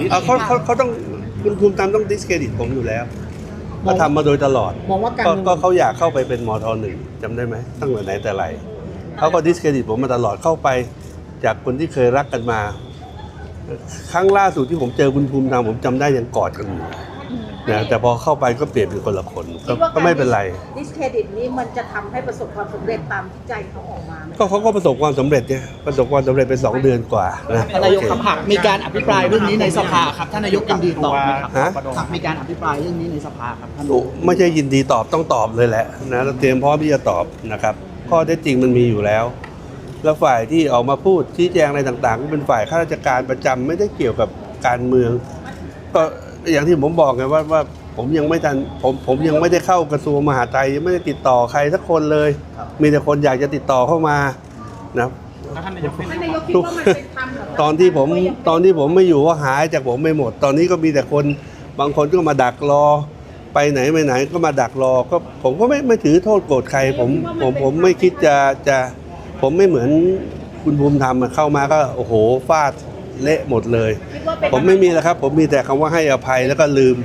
ที่อะเขาเขาเขาต้องคุณภูมิธรรมต้องดิสเครดิตผมอยู่แล้วก็ทำมาโดยตลอด มองว่าการก็เมืองก็เขาอยากเข้าไปเป็นมทหนึ่งจำได้ไหมตั้งแต่ไหนแต่ไรเขาก็ดิสเครดิตผมมาตลอดเข้าไป จากคนที่เคยรักกันมา ครั้งล่าสุดที่ผมเจอคุณภูมิธรรมผมจำได้ยังกอดกันอยู่ นะแต่พอเข้าไปก็เปลี่ยนเป็นคนละคนก็ก็ไม่เป็นไร ดิสเครดิตนี้มันจะทำให้ประสบความสำเร็จตามที่ใจเขาออกมาไหมก็เขาก็ประสบความสำเร็จเนี่ยประสบความสำเร็จไปสองเดือนกว่านะท่านนายกครับหากมีการอภิปรายเรื่องนี้ในสภาครับท่านนายกยินดีตอบไหมครับฮะ หากมีการอภิปรายเรื่องนี้ในสภาครับท่านโอ้ไม่ใช่ยินดีตอบต้องตอบเลยแหละนะเราเตรียมพร้อมที่จะตอบนะครับข้อเท็จจริงมันมีอยู่แล้ว แล้วฝ่ายที่ออกมาพูดชี้แจงอะไรต่างๆ ก็เป็นฝ่ายข้าราชการประจำไม่ได้เกี่ยวกับการเมือง ก็ อย่างที่ผมบอกไงว่าว่าผมยังไม่ทันผมผมยังไม่ได้เข้ากระทรวงมหาดไทยยังไม่ได้ติดต่อใครสักคนเลยมีแต่คนอยากจะติดต่อเข้ามานะท่านนายกคิดว่ามันเป็นธรรมเหรอตอนที่ผมตอนที่ผมไม่อยู่ก็หายจากผมไม่หมด ตอนนี้ก็มีแต่คนบางคนก็มาดักรอ ไปไหนไปไหนก็มาดักรอก็ผมก็ไม่ไม่ถือโทษโกรธใคร ผมผมผมไม่คิดจะจะ ผมไม่เหมือนคุณภูมิธรรมอะเข้ามาก็โอ้โหฟาด เละหมดเลยคิดว่าเป็นผมไม่มีแล้วครับ ผมมีแต่คำว่าให้อภัยแล้วก็ลืม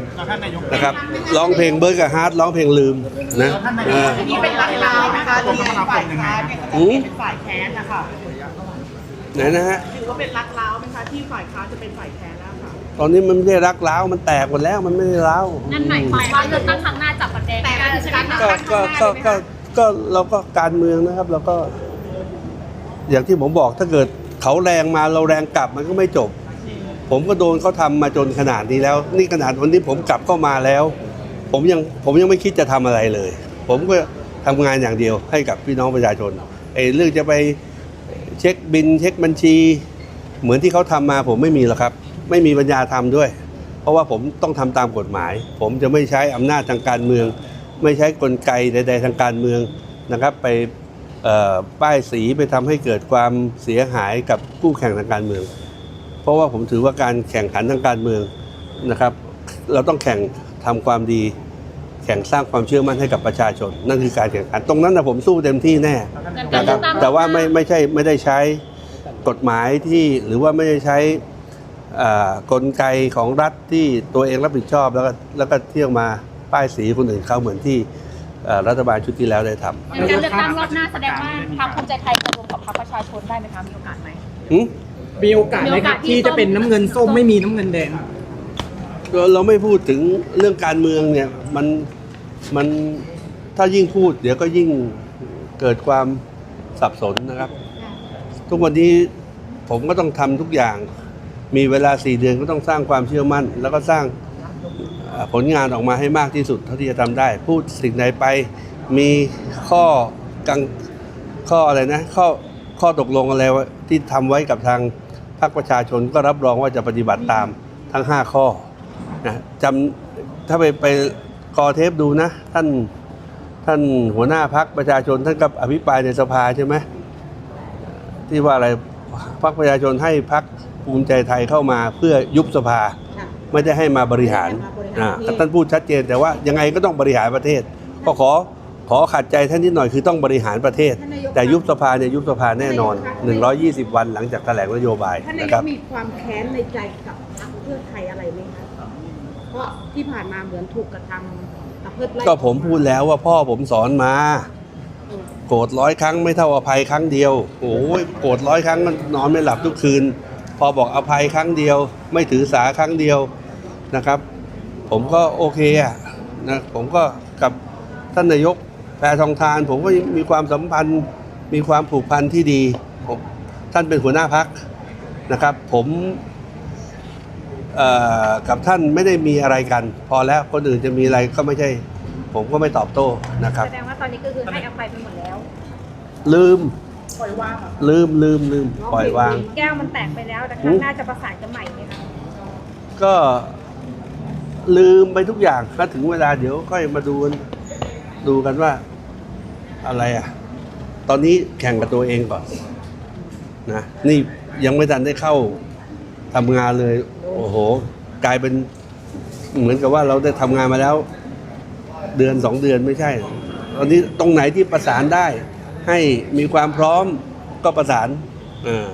นะครับร้องเพลงเบิร์กกับฮาร์ดร้องเพลงลืมนะเออนี่เป็นรักร้าวนะคะที่ฝ่ายค้านเนี่ยอืมเป็นฝ่ายแค้นนะคะไหนนะฮะถือว่าเป็นรักร้าวไหมคะที่ฝ่ายค้านจะเป็นฝ่ายแค้นแล้วค่ะตอนนี้มันไม่ได้รักร้าวมันแตกหมดแล้วมันไม่ได้ร้าวนั่นหมายความว่าเลือกตั้งครั้งหน้าจับประเด็นแต่ได้มันใช่จะไหมการคะก็ก็ก็ก็ก็เราก็การเมืองนะครับ เราก็ อย่างที่ผมบอกถ้าเกิด เขาแรงมาเราแรงกลับมันก็ไม่จบ ผมก็โดนเขาทำมาจนขนาดนี้แล้ว นี่ขนาดวันนี้ผมกลับเข้ามาแล้ว ผมยังผมยังไม่คิดจะทำอะไรเลย ผมก็ทำงานอย่างเดียวให้กับพี่น้องประชาชนไอ้เรื่องจะไปเช็คบินเช็คบัญชี เหมือนที่เขาทำมาผมไม่มีหรอกครับ ไม่มีปัญญาทำด้วย เพราะว่าผมต้องทำตามกฎหมาย ผมจะไม่ใช้อำนาจทางการเมือง ไม่ใช้กลไกใด ๆ ทางการเมืองนะครับ ไป ป้ายสีไปทำให้เกิดความเสียหายกับคู่แข่งทางการเมือง เพราะว่าผมถือว่าการแข่งขันทางการเมืองนะครับ เราต้องแข่งทำความดี แข่งสร้างความเชื่อมั่นให้กับประชาชน นั่นคือการแข่งขันตรงนั้นนะผมสู้เต็มที่แน่นะครับแต่ว่าไม่ไม่ใช่ไม่ได้ใช้กฎหมายที่หรือว่าไม่ได้ใช้อ่ากลไกของรัฐที่ตัวเองรับผิดชอบแล้วก็แล้วก็เที่ยวมาป้ายสีคนอื่นเขาเหมือนที่เอ่อ รัฐบาลชุดที่แล้วได้ทำการเลือกตั้งรอบหน้าแสดงว่าพรรคภูมิใจไทยจะรวมกับพรรคประชาชนได้ไหมคะมีโอกาสไหมหึมีโอกาสไหมครับที่จะเป็นน้ำเงินส้มไม่มีน้ำเงินแดงเราเราไม่พูดถึงเรื่องการเมืองเนี่ยมันมันถ้ายิ่งพูด เดี๋ยวก็ยิ่งเกิดความสับสนนะครับ ทุกวันนี้ผมก็ต้องทำทุกอย่าง มีเวลาสี่เดือนก็ต้องสร้างความเชื่อมั่น แล้วก็สร้างเอ่อ ผลงานออกมาให้มากที่สุดเท่าที่จะทำได้ พูดสิ่งใดไปมีข้อกังข้ออะไรนะข้อข้อตกลงอะไรที่ทำไว้กับทางพรรคประชาชนก็รับรองว่าจะปฏิบัติตามทั้ง 5 ข้อนะจำถ้าไปไปกอเทปดูนะ ท่านท่านหัวหน้าพักประชาชนท่านก็อภิปรายในสภาใช่ไหมที่ว่าอะไรพรรคประชาชนให้พรรคภูมิใจไทยเข้ามาเพื่อยุบสภา ไม่ได้ให้มาบริหารไม่ได้ให้มาบริหารอ่าประเทศท่านพูดชัดเจนแต่ว่ายังไงก็ต้องบริหารประเทศ ก็ขอขอขัดใจท่านนิดหน่อยคือต้องบริหารประเทศ แต่ยุบสภาเนี่ยยุบสภาแน่นอน 120 วันหลังจากแถลงนโยบายท่านนานะยครักบมีความแค้นในใจกับพรรคเพื่อไทยอะไรไหมคะเพราะที่ผ่านมาเหมือนถูกกระทำประพฤติไล่ก็ผมพูดแล้วว่าพ่อผมสอนมาอืมโกรธร้อยครั้งไม่เท่าอภัยครั้งเดียวโอ้ยโกรธร้อยครั้งมันนอนไม่หลับทุกคืน พอบอกอภัยครั้งเดียว ไม่ถือสาครั้งเดียว นะครับ ผมก็โอเคอะนะผมก็กับท่านนายกแพทองทาน ผมก็มีความสัมพันธ์ มีความผูกพันที่ดีผมท่านเป็นหัวหน้าพักนะครับ ผมเอ่อกับท่านไม่ได้มีอะไรกัน พอแล้วคนอื่นจะมีอะไรก็ไม่ใช่ ผมก็ไม่ตอบโต้นะครับแสดงว่าตอนนี้ก็คือให้อภัยไปหมดแล้ว ลืมปล่อยว่างเหรอคะลืมลืมลืมปล่อยวาง แก้วมันแตกไปแล้วแต่ครั้งหน้าจะประสานกันใหม่ไหมคะก็ ลืมไปทุกอย่างถ้าถึงเวลาเดี๋ยวค่อยมาดูดูกันว่า อะไรอะ ตอนนี้แข่งกับตัวเองก่อน นะนี่ยังไม่ทันได้เข้าทำงานเลย โอ้โห กลายเป็นเหมือนกับว่าเราได้ทำงานมาแล้ว เดือนสองเดือนไม่ใช่ ตอนนี้ตรงไหนที่ประสานได้ ให้มีความพร้อมก็ประสานอ่า